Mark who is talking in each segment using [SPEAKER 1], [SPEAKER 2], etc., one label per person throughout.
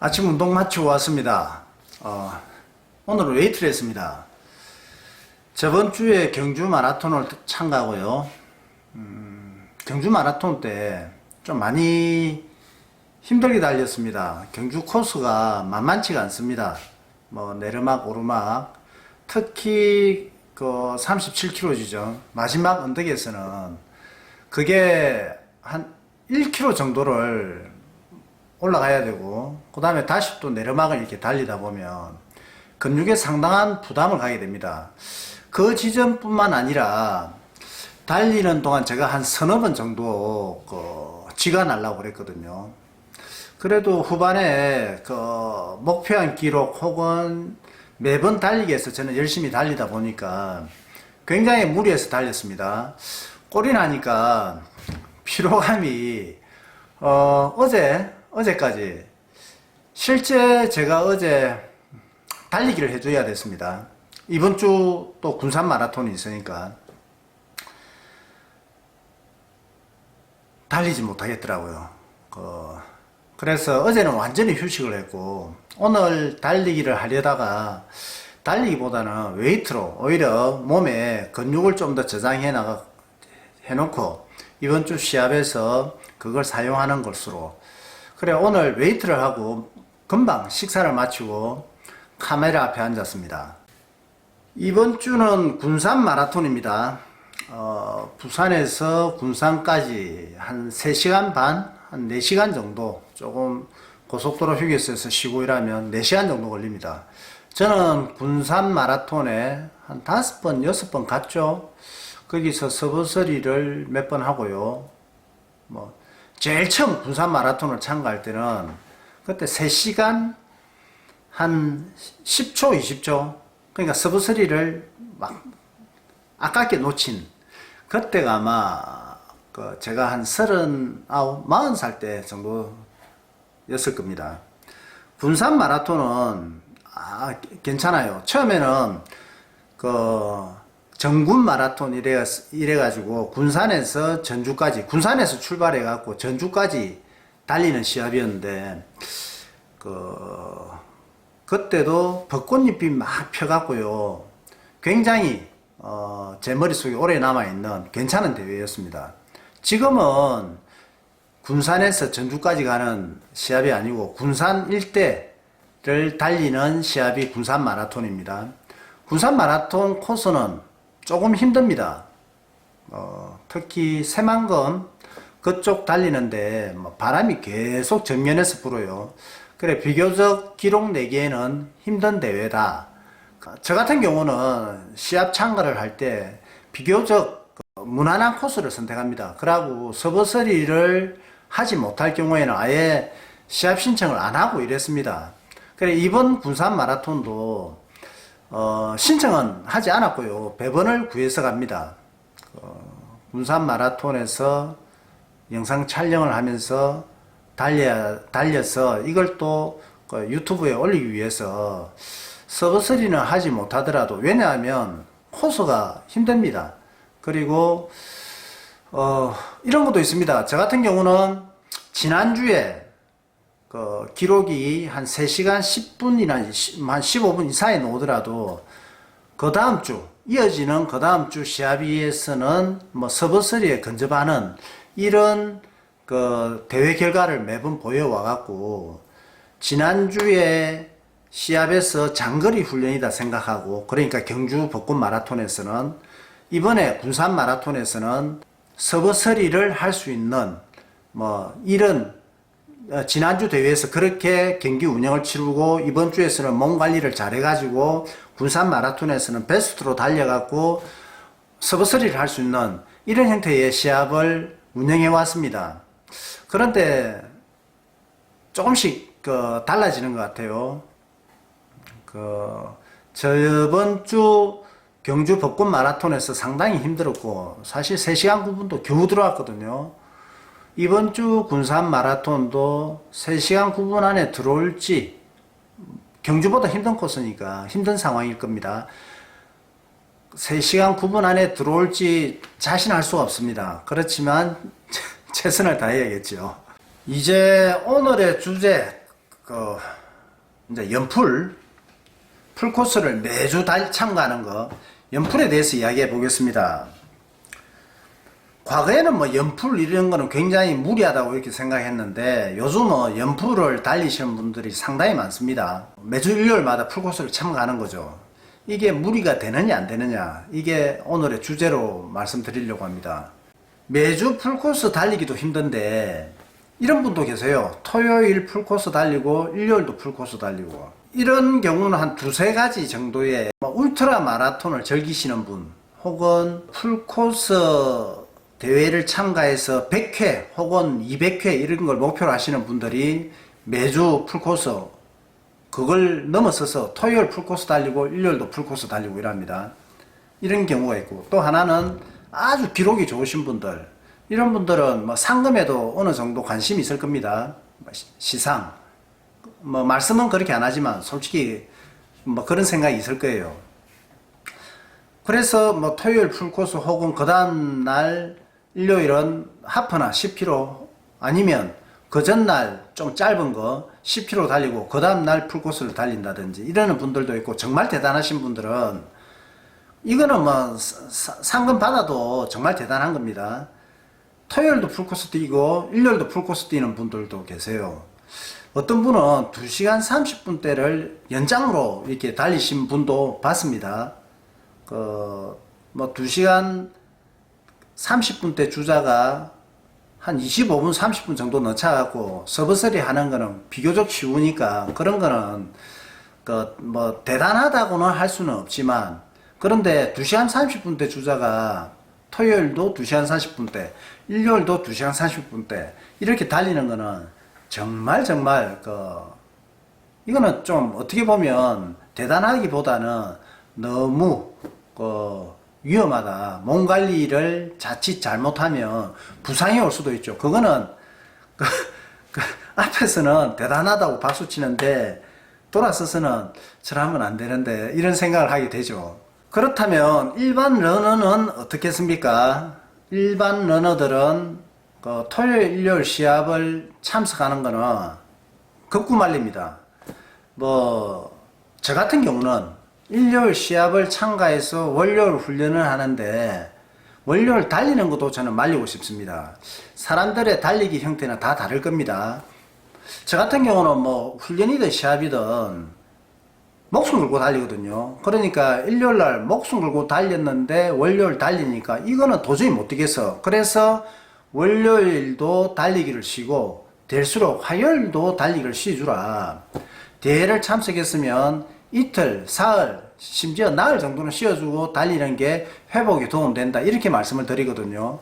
[SPEAKER 1] 아침 운동 마치고 왔습니다. 어, 오늘은 웨이트를 했습니다. 저번 주에 경주 마라톤을 참가하고요. 음, 경주 마라톤 때 좀 많이 힘들게 달렸습니다. 경주 코스가 만만치가 않습니다. 뭐 내르막 오르막 특히 그 37km지죠. 마지막 언덕에서는 그게 한 1km 정도를 올라가야 되고 그 다음에 다시 또 내려막을 이렇게 달리다 보면 근육에 상당한 부담을 가게 됩니다. 그 지점뿐만 아니라 달리는 동안 제가 한 서너 번 정도 그 쥐가 날라고 그랬거든요. 그래도 후반에 그 목표한 기록 혹은 매번 달리기 해서 저는 열심히 달리다 보니까 굉장히 무리해서 달렸습니다. 꼴이 나니까 피로감이 어, 어제 어제까지 실제 제가 어제 달리기를 해줘야 됐습니다. 이번 주 또 군산 마라톤이 있으니까 달리지 못하겠더라고요. 그, 그래서 어제는 완전히 휴식을 했고 오늘 달리기를 하려다가 달리기보다는 웨이트로 오히려 몸에 근육을 좀 더 저장해 해놓고 이번 주 시합에서 그걸 사용하는 것으로 그래 오늘 웨이트를 하고 금방 식사를 마치고 카메라 앞에 앉았습니다. 이번 주는 군산 마라톤입니다. 어, 부산에서 군산까지 한 3시간 반, 한 4시간 정도 조금 고속도로 휴게소에서 쉬고 일하면 4시간 정도 걸립니다. 저는 군산 마라톤에 한 5번, 6번 갔죠. 거기서 서버서리를 몇 번 하고요. 뭐, 제일 처음 군산 마라톤을 참가할 때는 그때 3시간 한 10초, 20초. 그러니까 서브서리를 막 아깝게 놓친 그때가 아마 그 제가 한 서른아홉, 마흔 살때 정도였을 겁니다. 군산 마라톤은 아, 괜찮아요. 처음에는 그 정군 마라톤 이래 이래가지고 군산에서 전주까지 군산에서 출발해갖고 전주까지 달리는 시합이었는데 그 그때도 벚꽃잎이 막 펴갖고요. 굉장히 어, 제 머릿속에 오래 남아있는 괜찮은 대회였습니다. 지금은 군산에서 전주까지 가는 시합이 아니고 군산 일대를 달리는 시합이 군산 마라톤입니다. 군산 마라톤 코스는 조금 힘듭니다. 어, 특히 새만금 그쪽 달리는데 뭐 바람이 계속 정면에서 불어요. 그래 비교적 기록 내기에는 힘든 대회다. 저 같은 경우는 시합 참가를 할 때 비교적 그 무난한 코스를 선택합니다. 그러고 서버서리를 하지 못할 경우에는 아예 시합 신청을 안 하고 이랬습니다. 그래 이번 군산 마라톤도 어, 신청은 하지 않았고요. 배번을 구해서 갑니다. 어, 군산 마라톤에서 영상 촬영을 하면서 달려, 달려서 이걸 또 그 유튜브에 올리기 위해서 서버서리는 하지 못하더라도 왜냐하면 코스가 힘듭니다. 그리고 어, 이런 것도 있습니다. 저 같은 경우는 지난주에 그 기록이 한 3시간 10분이나 한 15분 이상에 나오더라도 그 다음 주 이어지는 그 다음 주 시합에서는 뭐 서버서리에 근접하는 이런 그 대회 결과를 매번 보여와 갖고 지난주에 시합에서 장거리 훈련이다 생각하고 그러니까 경주 벚꽃 마라톤에서는 이번에 군산 마라톤에서는 서버서리를 할 수 있는 뭐 이런 어, 지난주 대회에서 그렇게 경기 운영을 치르고 이번 주에서는 몸 관리를 잘 해가지고 군산 마라톤에서는 베스트로 달려갖고 서버서리를 할 수 있는 이런 형태의 시합을 운영해 왔습니다. 그런데 조금씩 그 달라지는 것 같아요. 그 저번 주 경주 벚꽃 마라톤에서 상당히 힘들었고 사실 3시간 9분도 겨우 들어왔거든요. 이번 주 군산 마라톤도 3시간 9분 안에 들어올지 경주보다 힘든 코스니까 힘든 상황일 겁니다. 3시간 9분 안에 들어올지 자신할 수가 없습니다. 그렇지만 최선을 다해야겠죠. 이제 오늘의 주제 그 이제 연풀 풀 코스를 매주 달 참가하는 거 연풀에 대해서 이야기해 보겠습니다. 과거에는 뭐 연풀 이런 거는 굉장히 무리하다고 이렇게 생각했는데 요즘은 연풀을 달리시는 분들이 상당히 많습니다. 매주 일요일마다 풀코스를 참가하는 거죠. 이게 무리가 되느냐 안 되느냐 이게 오늘의 주제로 말씀드리려고 합니다. 매주 풀코스 달리기도 힘든데 이런 분도 계세요. 토요일 풀코스 달리고 일요일도 풀코스 달리고 이런 경우는 한 두세 가지 정도의 뭐 울트라 마라톤을 즐기시는 분 혹은 풀코스 대회를 참가해서 100회 혹은 200회 이런 걸 목표로 하시는 분들이 매주 풀코스 그걸 넘어서서 토요일 풀코스 달리고 일요일도 풀코스 달리고 이랍니다. 이런 경우가 있고 또 하나는 아주 기록이 좋으신 분들 이런 분들은 뭐 상금에도 어느 정도 관심이 있을 겁니다. 뭐 시- 시상 뭐 말씀은 그렇게 안 하지만 솔직히 뭐 그런 생각이 있을 거예요. 그래서 뭐 토요일 풀코스 혹은 그 다음 날 일요일은 하프나 10km 아니면 그 전날 좀 짧은 거 10km 달리고 그 다음 날 풀코스를 달린다든지 이러는 분들도 있고 정말 대단하신 분들은 이거는 뭐 상금 받아도 정말 대단한 겁니다. 토요일도 풀코스 뛰고 일요일도 풀코스 뛰는 분들도 계세요. 어떤 분은 2시간 30분대를 연장으로 이렇게 달리신 분도 봤습니다. 그, 뭐, 2시간 30분대 주자가 한 25분, 30분 정도 넣자갖고 서버서리 하는 거는 비교적 쉬우니까 그런 거는 그, 뭐, 대단하다고는 할 수는 없지만 그런데 2시간 30분대 주자가 토요일도 2시간 40분대, 일요일도 2시간 40분대 이렇게 달리는 거는 정말 정말 그 이거는 좀 어떻게 보면 대단하기보다는 너무 그 위험하다. 몸 관리를 자칫 잘못하면 부상이 올 수도 있죠. 그거는 그, 그 앞에서는 대단하다고 박수 치는데 돌아서서는 저러면 안 되는데 이런 생각을 하게 되죠. 그렇다면 일반 러너는 어떻겠습니까? 일반 러너들은 그 토요일, 일요일 시합을 참석하는 거는 급구 말립니다. 뭐, 저 같은 경우는 일요일 시합을 참가해서 월요일 훈련을 하는데, 월요일 달리는 것도 저는 말리고 싶습니다. 사람들의 달리기 형태는 다 다를 겁니다. 저 같은 경우는 뭐, 훈련이든 시합이든 목숨 걸고 달리거든요. 그러니까 일요일 날 목숨 걸고 달렸는데 월요일 달리니까 이거는 도저히 못 뛰겠어. 그래서 월요일도 달리기를 쉬고 될수록 화요일도 달리기를 쉬주라. 대회를 참석했으면 이틀, 사흘, 심지어 나흘 정도는 쉬어주고 달리는 게 회복에 도움된다. 이렇게 말씀을 드리거든요.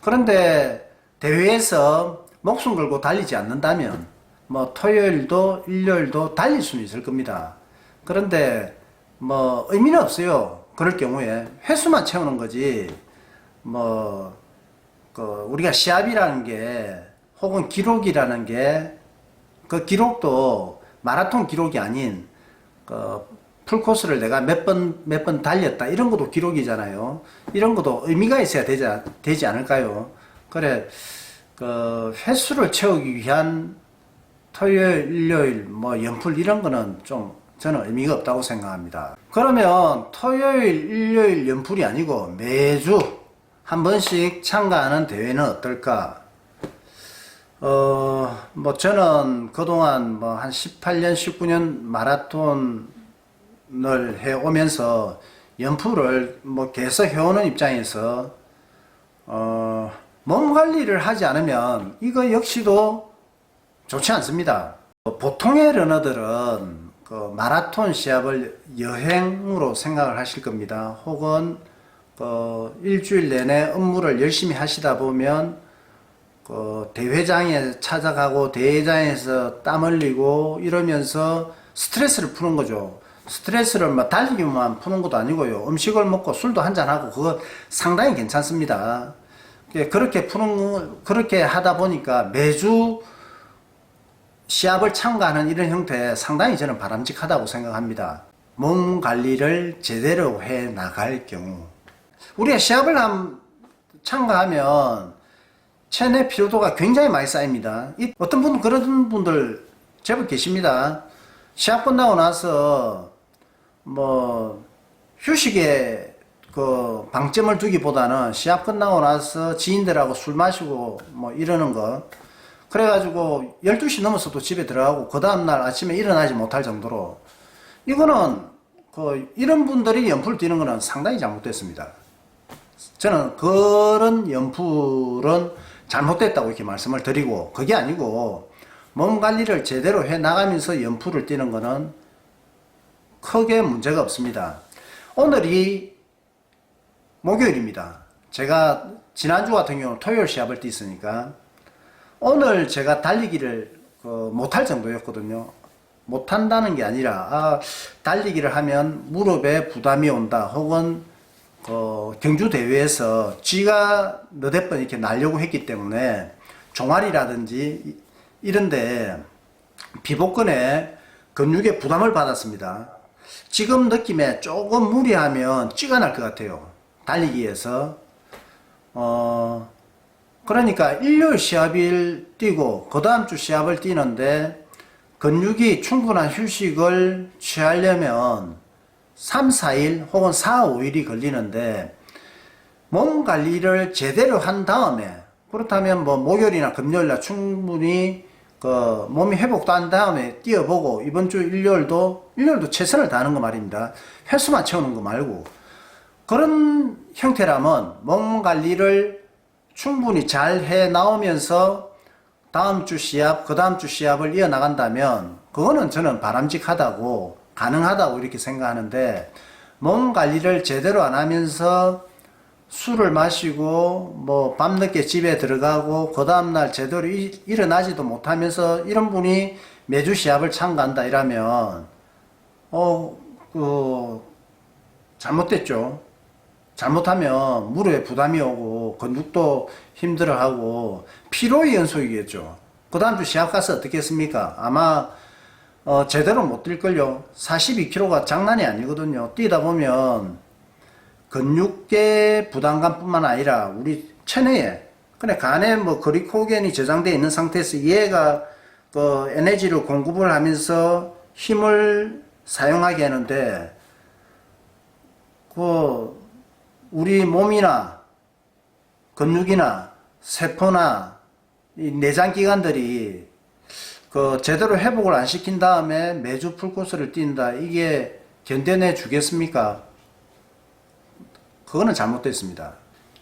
[SPEAKER 1] 그런데 대회에서 목숨 걸고 달리지 않는다면 뭐 토요일도 일요일도 달릴 수는 있을 겁니다. 그런데 뭐 의미는 없어요. 그럴 경우에 횟수만 채우는 거지. 뭐 그 우리가 시합이라는 게 혹은 기록이라는 게 그 기록도 마라톤 기록이 아닌 그 풀코스를 내가 몇 번 몇 번 달렸다 이런 것도 기록이잖아요. 이런 것도 의미가 있어야 되지, 되지 않을까요? 그래 그 횟수를 채우기 위한 토요일, 일요일, 뭐 연풀 이런 거는 좀 저는 의미가 없다고 생각합니다. 그러면 토요일, 일요일 연풀이 아니고 매주 한 번씩 참가하는 대회는 어떨까? 어, 뭐 저는 그동안 뭐 한 18년, 19년 마라톤을 해 오면서 연풀을 뭐 계속 해오는 입장에서 어, 몸 관리를 하지 않으면 이거 역시도 좋지 않습니다. 보통의 러너들은 그 마라톤 시합을 여행으로 생각을 하실 겁니다. 혹은 그 일주일 내내 업무를 열심히 하시다 보면 그 대회장에 찾아가고 대회장에서 땀 흘리고 이러면서 스트레스를 푸는 거죠. 스트레스를 막 달리기만 푸는 것도 아니고요. 음식을 먹고 술도 한잔 하고 그거 상당히 괜찮습니다. 예, 그렇게 푸는 거- 그렇게 하다 보니까 매주 시합을 참가하는 이런 형태 상당히 저는 바람직하다고 생각합니다. 몸 관리를 제대로 해 나갈 경우 우리가 시합을 함- 참가하면 체내 피로도가 굉장히 많이 쌓입니다. 이- 어떤 분은 그런 분들 제법 계십니다. 시합 끝나고 나서 뭐 휴식에 그 방점을 두기보다는 시합 끝나고 나서 지인들하고 술 마시고 뭐 이러는 거 그래가지고 12시 넘어서도 집에 들어가고 그 다음날 아침에 일어나지 못할 정도로 이거는 그 이런 분들이 연풀 뛰는 거는 상당히 잘못됐습니다. 저는 그런 연풀은 잘못됐다고 이렇게 말씀을 드리고 그게 아니고 몸 관리를 제대로 해 나가면서 연풀을 뛰는 거는 크게 문제가 없습니다. 오늘이 목요일입니다. 제가 지난주 같은 경우는 토요일 시합을 뛰었으니까 오늘 제가 달리기를 그 못할 정도였거든요. 못한다는 게 아니라 아, 달리기를 하면 무릎에 부담이 온다 혹은 그 경주 대회에서 쥐가 너댓 번 이렇게 날려고 했기 때문에 종아리라든지 이- 이런데 비복근에 근육에 부담을 받았습니다. 지금 느낌에 조금 무리하면 쥐가 날 것 같아요. 달리기에서 어 그러니까 일요일 시합일 뛰고 그 다음 주 시합을 뛰는데 근육이 충분한 휴식을 취하려면 3, 4일 혹은 4, 5일이 걸리는데 몸 관리를 제대로 한 다음에 그렇다면 뭐 목요일이나 금요일날 충분히 그 몸이 회복도 한 다음에 뛰어보고 이번 주 일요일도 일요일도 최선을 다하는 거 말입니다. 횟수만 채우는 거 말고 그런 형태라면 몸 관리를 충분히 잘 해 나오면서 다음 주 시합, 그 다음 주 시합을 이어나간다면 그거는 저는 바람직하다고 가능하다고 이렇게 생각하는데 몸 관리를 제대로 안 하면서 술을 마시고 뭐 밤늦게 집에 들어가고 그 다음날 제대로 일- 일어나지도 못하면서 이런 분이 매주 시합을 참가한다 이러면 어 그 잘못됐죠. 잘못하면 무릎에 부담이 오고 근육도 힘들어하고 피로의 연속이겠죠. 그 다음 주 시합 가서 어떻게 했습니까? 아마 어, 제대로 못 뛸걸요. 42kg가 장난이 아니거든요. 뛰다 보면 근육계 부담감뿐만 아니라 우리 체내에 그래 간에 뭐 그리코겐이 저장되어 있는 상태에서 얘가 그 에너지를 공급을 하면서 힘을 사용하게 하는데 그 우리 몸이나 근육이나 세포나 이 내장 기관들이 그 제대로 회복을 안 시킨 다음에 매주 풀코스를 뛴다 이게 견뎌내 주겠습니까? 그거는 잘못됐습니다.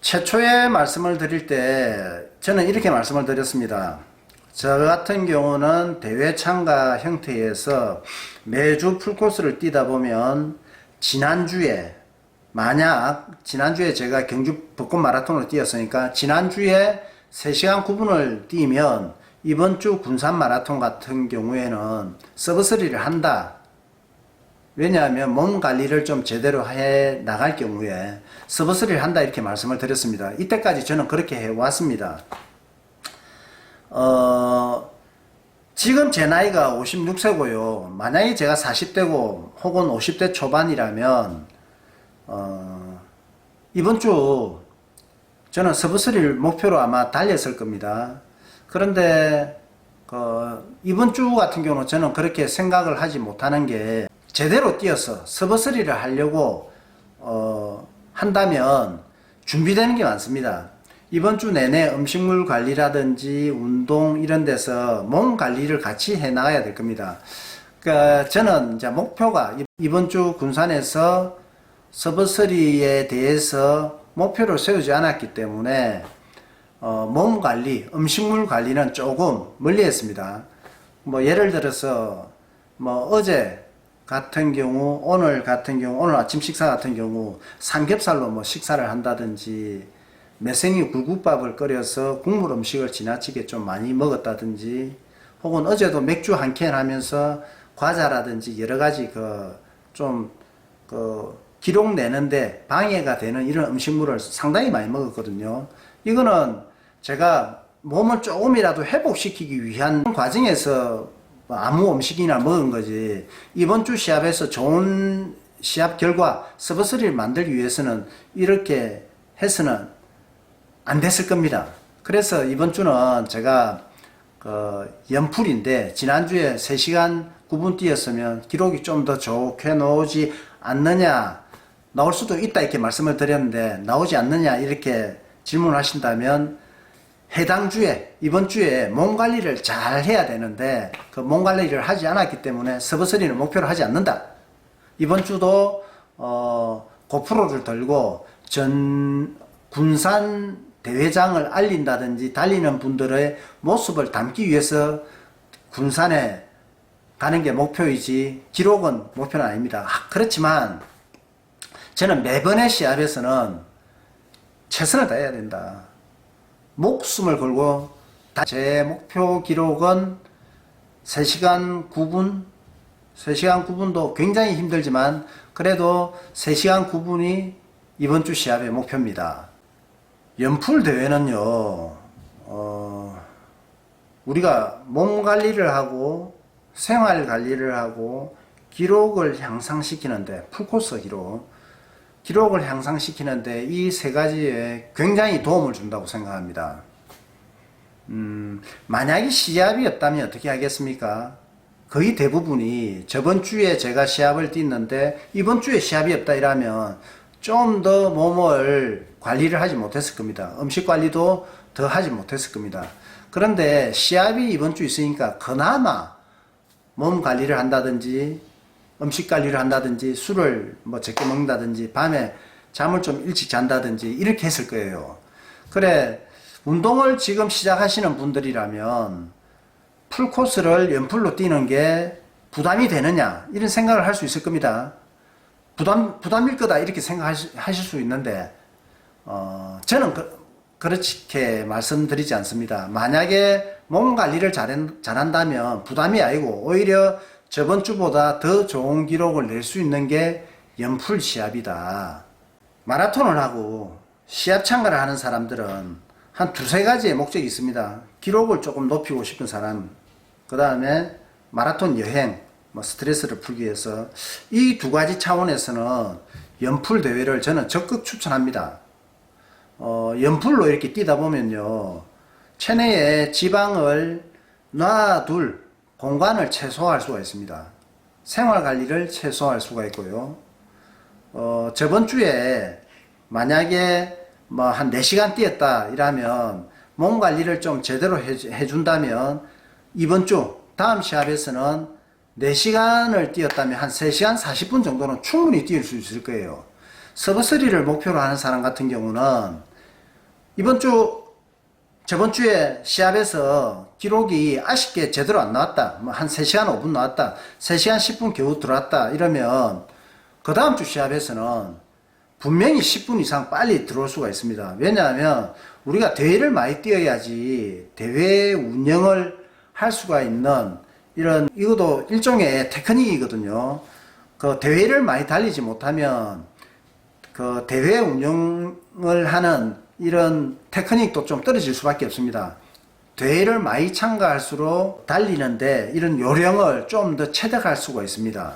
[SPEAKER 1] 최초에 말씀을 드릴 때 저는 이렇게 말씀을 드렸습니다. 저 같은 경우는 대회 참가 형태에서 매주 풀코스를 뛰다 보면 지난주에 만약 지난주에 제가 경주 벚꽃 마라톤을 뛰었으니까 지난주에 3시간 9분을 뛰면 이번 주 군산 마라톤 같은 경우에는 서브스리를 한다. 왜냐하면 몸 관리를 좀 제대로 해 나갈 경우에 서브스리를 한다 이렇게 말씀을 드렸습니다. 이때까지 저는 그렇게 해 왔습니다. 어, 지금 제 나이가 56세고요. 만약에 제가 40대고 혹은 50대 초반이라면 어, 이번 주 저는 서브스리를 목표로 아마 달렸을 겁니다. 그런데 그 이번 주 같은 경우는 저는 그렇게 생각을 하지 못하는 게 제대로 뛰어서 서브스리를 하려고 어, 한다면 준비되는 게 많습니다. 이번 주 내내 음식물 관리라든지 운동 이런 데서 몸 관리를 같이 해 나가야 될 겁니다. 그러니까 저는 이제 목표가 이번 주 군산에서 서브스리에 대해서 목표를 세우지 않았기 때문에 어, 몸 관리, 음식물 관리는 조금 멀리 했습니다. 뭐 예를 들어서 뭐 어제 같은 경우 오늘 같은 경우 오늘 아침 식사 같은 경우 삼겹살로 뭐 식사를 한다든지 매생이 굴국밥을 끓여서 국물 음식을 지나치게 좀 많이 먹었다든지 혹은 어제도 맥주 한 캔 하면서 과자라든지 여러 가지 그좀그 기록 내는데 방해가 되는 이런 음식물을 상당히 많이 먹었거든요. 이거는 제가 몸을 조금이라도 회복시키기 위한 과정에서 뭐 아무 음식이나 먹은 거지. 이번 주 시합에서 좋은 시합 결과 서브스리를 만들기 위해서는 이렇게 해서는 안 됐을 겁니다. 그래서 이번 주는 제가 그 연풀인데 지난주에 3시간 9분 뛰었으면 기록이 좀 더 좋게 나오지 않느냐 나올 수도 있다 이렇게 말씀을 드렸는데 나오지 않느냐 이렇게 질문하신다면 해당 주에 이번 주에 몸 관리를 잘 해야 되는데 그 몸 관리를 하지 않았기 때문에 서버서리는 목표로 하지 않는다. 이번 주도 어, 고프로를 들고 전 군산 대회장을 알린다든지 달리는 분들의 모습을 담기 위해서 군산에 가는 게 목표이지 기록은 목표는 아닙니다. 아, 그렇지만 저는 매번의 시합에서는 최선을 다해야 된다. 목숨을 걸고 다- 제 목표 기록은 3시간 9분 3시간 9분도 굉장히 힘들지만 그래도 3시간 9분이 이번 주 시합의 목표입니다. 연풀 대회는요, 어, 우리가 몸 관리를 하고 생활 관리를 하고 기록을 향상시키는데 풀코스 기록, 기록을 향상시키는데 이 세 가지에 굉장히 도움을 준다고 생각합니다. 음, 만약에 시합이 없다면 어떻게 하겠습니까? 거의 대부분이 저번 주에 제가 시합을 뛰는데 이번 주에 시합이 없다 이러면 좀 더 몸을 관리를 하지 못했을 겁니다. 음식 관리도 더 하지 못했을 겁니다. 그런데 시합이 이번 주 있으니까 그나마 몸 관리를 한다든지 음식 관리를 한다든지 술을 뭐 적게 먹는다든지 밤에 잠을 좀 일찍 잔다든지 이렇게 했을 거예요. 그래 운동을 지금 시작하시는 분들이라면 풀코스를 연풀로 뛰는 게 부담이 되느냐 이런 생각을 할 수 있을 겁니다. 부담 부담일 거다 이렇게 생각하실 수 있는데 어, 저는 그, 그렇게 말씀드리지 않습니다. 만약에 몸 관리를 잘한, 잘한다면 부담이 아니고 오히려 저번 주보다 더 좋은 기록을 낼 수 있는 게 연풀 시합이다. 마라톤을 하고 시합 참가를 하는 사람들은 한 두세 가지의 목적이 있습니다. 기록을 조금 높이고 싶은 사람, 그 다음에 마라톤 여행, 뭐 스트레스를 풀기 위해서 이 두 가지 차원에서는 연풀 대회를 저는 적극 추천합니다. 어, 연풀로 이렇게 뛰다 보면요. 체내에 지방을 놔둘 공간을 최소화할 수가 있습니다. 생활 관리를 최소화할 수가 있고요. 어, 저번 주에 만약에 뭐 한 4시간 뛰었다 이러면 몸 관리를 좀 제대로 해, 해준다면 이번 주 다음 시합에서는 4시간을 뛰었다면 한 3시간 40분 정도는 충분히 뛸 수 있을 거예요. 서브3를 목표로 하는 사람 같은 경우는 이번 주 저번 주에 시합에서 기록이 아쉽게 제대로 안 나왔다. 뭐 한 3시간 5분 나왔다. 3시간 10분 겨우 들어왔다. 이러면 그 다음 주 시합에서는 분명히 10분 이상 빨리 들어올 수가 있습니다. 왜냐하면 우리가 대회를 많이 뛰어야지 대회 운영을 할 수가 있는 이런 이것도 일종의 테크닉이거든요. 그 대회를 많이 달리지 못하면 그 대회 운영을 하는 이런 테크닉도 좀 떨어질 수밖에 없습니다. 대회를 많이 참가할수록 달리는데 이런 요령을 좀 더 체득할 수가 있습니다.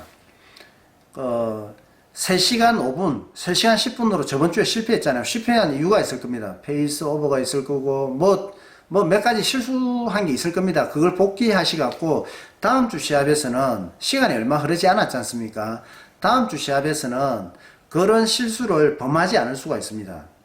[SPEAKER 1] 어, 3시간 5분, 3시간 10분으로 저번 주에 실패했잖아요. 실패한 이유가 있을 겁니다. 페이스 오버가 있을 거고, 뭐, 뭐 몇 가지 실수한 게 있을 겁니다. 그걸 복귀하시갖고, 다음 주 시합에서는 시간이 얼마 흐르지 않았지 않습니까? 다음 주 시합에서는 그런 실수를 범하지 않을 수가 있습니다.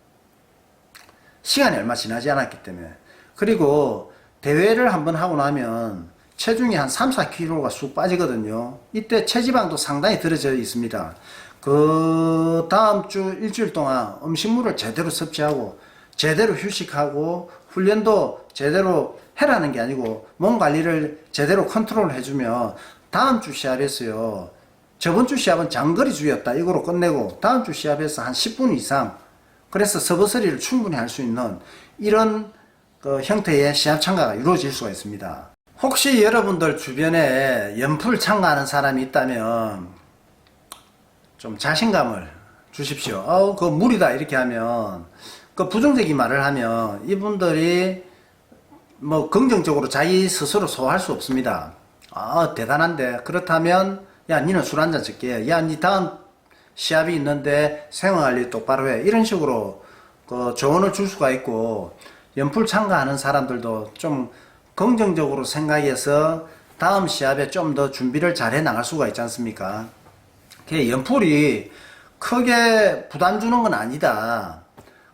[SPEAKER 1] 시간이 얼마 지나지 않았기 때문에. 그리고 대회를 한번 하고 나면 체중이 한 3, 4kg가 쑥 빠지거든요. 이때 체지방도 상당히 들어져 있습니다. 그 다음 주 일주일 동안 음식물을 제대로 섭취하고 제대로 휴식하고 훈련도 제대로 해라는 게 아니고 몸 관리를 제대로 컨트롤 해주면 다음 주 시합에서요. 저번 주 시합은 장거리 주였다. 이거로 끝내고 다음 주 시합에서 한 10분 이상 그래서 서버서리를 충분히 할 수 있는 이런 그 형태의 시합 참가가 이루어질 수가 있습니다. 혹시 여러분들 주변에 연풀 참가하는 사람이 있다면 좀 자신감을 주십시오. 어우, 그 무리다. 이렇게 하면, 그 부정적인 말을 하면 이분들이 뭐 긍정적으로 자기 스스로 소화할 수 없습니다. 아, 대단한데. 그렇다면, 야, 니는 술 한잔 적게. 야, 니 다음 시합이 있는데 생활관리 똑바로 해. 이런 식으로 그 조언을 줄 수가 있고, 연풀 참가하는 사람들도 좀 긍정적으로 생각해서 다음 시합에 좀 더 준비를 잘 해 나갈 수가 있지 않습니까? 그 연풀이 크게 부담 주는 건 아니다.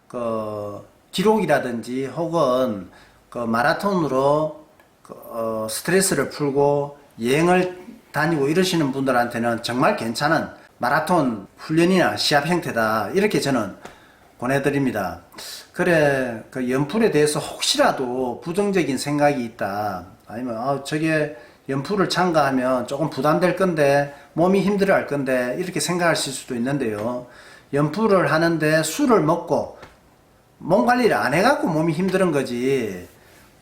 [SPEAKER 1] 그 기록이라든지 혹은 그 마라톤으로 그 어, 스트레스를 풀고 여행을 다니고 이러시는 분들한테는 정말 괜찮은 마라톤 훈련이나 시합 형태다. 이렇게 저는 보내드립니다. 그래, 그 연풀에 대해서 혹시라도 부정적인 생각이 있다. 아니면, 아, 저게 연풀을 참가하면 조금 부담될 건데, 몸이 힘들어 할 건데, 이렇게 생각하실 수도 있는데요. 연풀을 하는데 술을 먹고, 몸 관리를 안 해갖고 몸이 힘든 거지.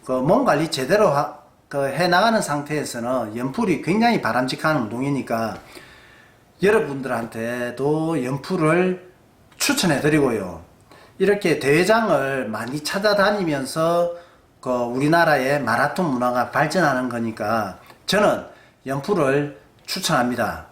[SPEAKER 1] 그 몸 관리 제대로 하, 그 해나가는 상태에서는 연풀이 굉장히 바람직한 운동이니까, 여러분들한테도 연풀을 추천해 드리고요. 이렇게 대회장을 많이 찾아다니면서 그 우리나라의 마라톤 문화가 발전하는 거니까 저는 연풀을 추천합니다.